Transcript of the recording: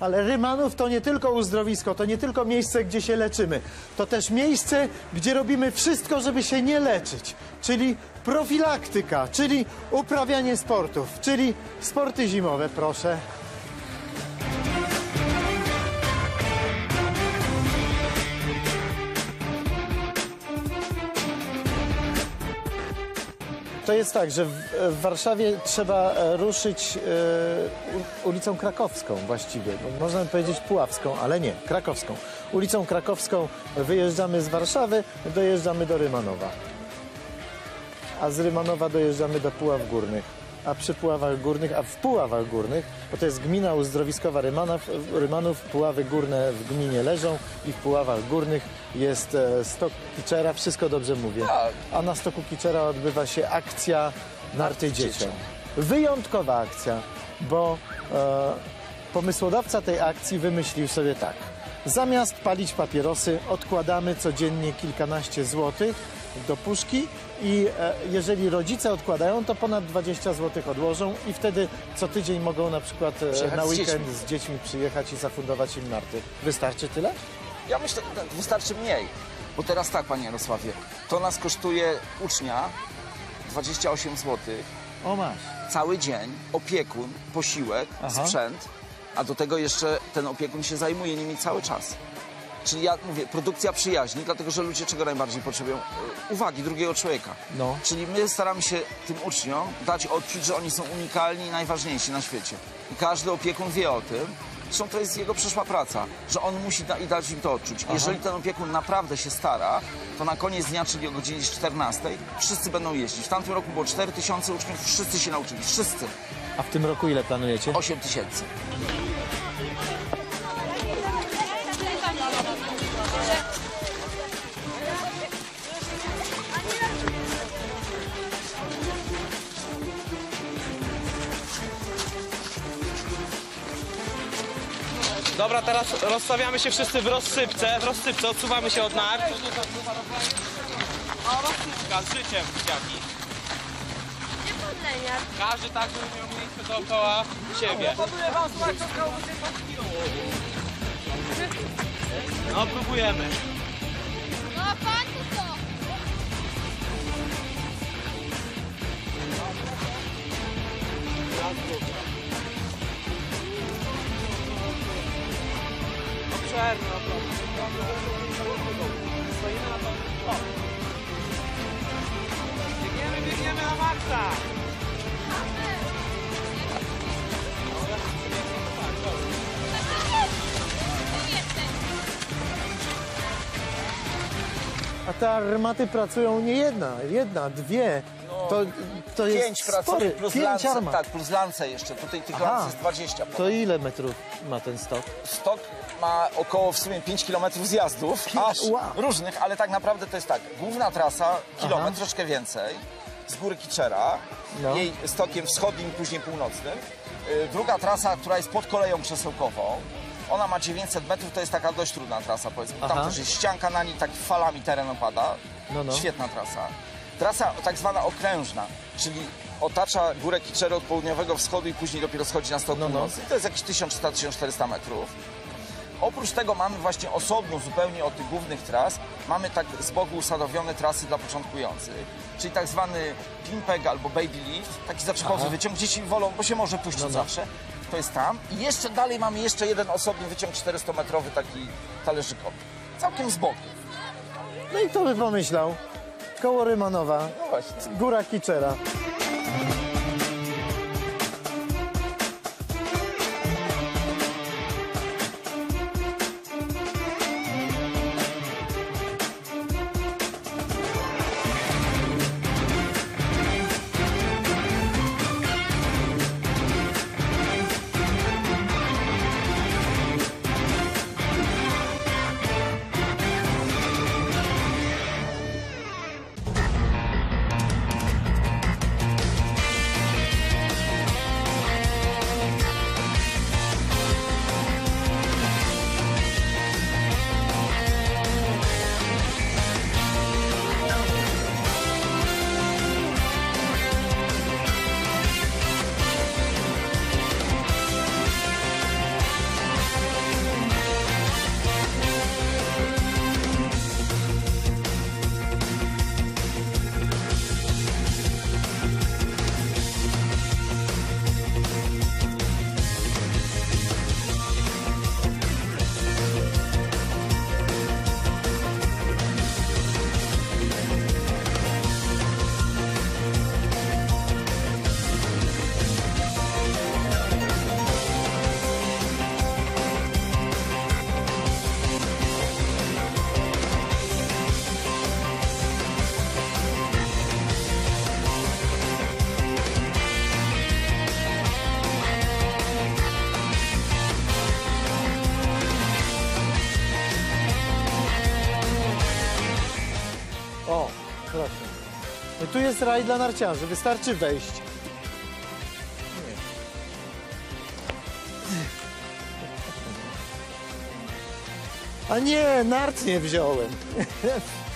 Ale Rymanów to nie tylko uzdrowisko, to nie tylko miejsce, gdzie się leczymy. To też miejsce, gdzie robimy wszystko, żeby się nie leczyć. Czyli profilaktyka, czyli uprawianie sportów, czyli sporty zimowe, proszę. To jest tak, że w, w Warszawie trzeba e, ruszyć e, ulicą Krakowską właściwie. Można powiedzieć Puławską, ale nie, Krakowską. Ulicą Krakowską wyjeżdżamy z Warszawy, dojeżdżamy do Rymanowa. A z Rymanowa dojeżdżamy do Puław Górnych. A przy Puławach Górnych, a w Puławach Górnych, bo to jest gmina uzdrowiskowa Rymanów, Rymanów, Puławy Górne w gminie leżą i w Puławach Górnych jest e, stok Kiczera, wszystko dobrze mówię. Tak. A na stoku Kiczera odbywa się akcja Narty Dzieciom. Wyjątkowa akcja, bo e, pomysłodawca tej akcji wymyślił sobie tak. Zamiast palić papierosy, odkładamy codziennie kilkanaście złotych do puszki i e, jeżeli rodzice odkładają, to ponad 20 złotych odłożą i wtedy co tydzień mogą na przykład e, Przyjechać na z weekend dziećmi. z dziećmi przyjechać i zafundować im narty. Wystarczy tyle? Ja myślę, że wystarczy mniej. Bo teraz tak, panie Jarosławie, to nas kosztuje ucznia 28 zł, O masz. cały dzień, opiekun, posiłek, Aha. sprzęt, a do tego jeszcze ten opiekun się zajmuje nimi cały czas. Czyli ja mówię, produkcja przyjaźni, dlatego że ludzie czego najbardziej potrzebują? E, Uwagi drugiego człowieka. No. Czyli my staramy się tym uczniom dać odczuć, że oni są unikalni i najważniejsi na świecie. I każdy opiekun wie o tym. Zresztą to jest jego przyszła praca, że on musi da, i dać im to odczuć. Jeżeli ten opiekun naprawdę się stara, to na koniec dnia, czyli o godzinie 14, wszyscy będą jeździć. W tamtym roku było 4 tysiące uczniów, wszyscy się nauczyli. Wszyscy. A w tym roku ile planujecie? 8 tysięcy. Dobra, teraz rozstawiamy się wszyscy w rozsypce, w rozsypce, odsuwamy się od nart. O, rozsypka z życiem, dziaki. Nie podlenia. Każdy tak, żeby miał miejsce dookoła siebie. No, próbujemy. No tu co? Na to. Biegniemy, biegniemy na maksa. A te armaty pracują nie jedna, jedna, dwie. To, to jest Pięć spory, plus pięć lance, armat. tak, plus lance jeszcze. Tutaj tych Aha. lance jest 20. To ile metrów ma ten stok? Stok ma około w sumie 5 km zjazdów, aż wow. różnych, ale tak naprawdę to jest tak. Główna trasa, kilometr, Aha. troszkę więcej, z góry Kiczera, No. jej stokiem wschodnim, później północnym. Y, Druga trasa, która jest pod koleją przesyłkową, ona ma 900 metrów, to jest taka dość trudna trasa, powiedzmy. Tam Aha. też jest ścianka na niej, tak falami teren opada. No, no. Świetna trasa. Trasa tak zwana okrężna, czyli otacza górę Kiczery od południowego wschodu i później dopiero schodzi na stok No, no. To jest jakieś 1300-1400 metrów. Oprócz tego mamy właśnie osobno zupełnie od tych głównych tras, mamy tak z boku usadowione trasy dla początkujących, czyli tak zwany pimpeg albo baby lift, taki zaczepowy Aha. wyciąg, dzieci wolą, bo się może puścić No, no. zawsze. To jest tam. I jeszcze dalej mamy jeszcze jeden osobny wyciąg 400-metrowy, taki talerzykowy. Całkiem z boku. No i kto by pomyślał? Koło Rymanowa, No O, proszę. No tu jest raj dla narciarzy, wystarczy wejść. A nie, nart nie wziąłem.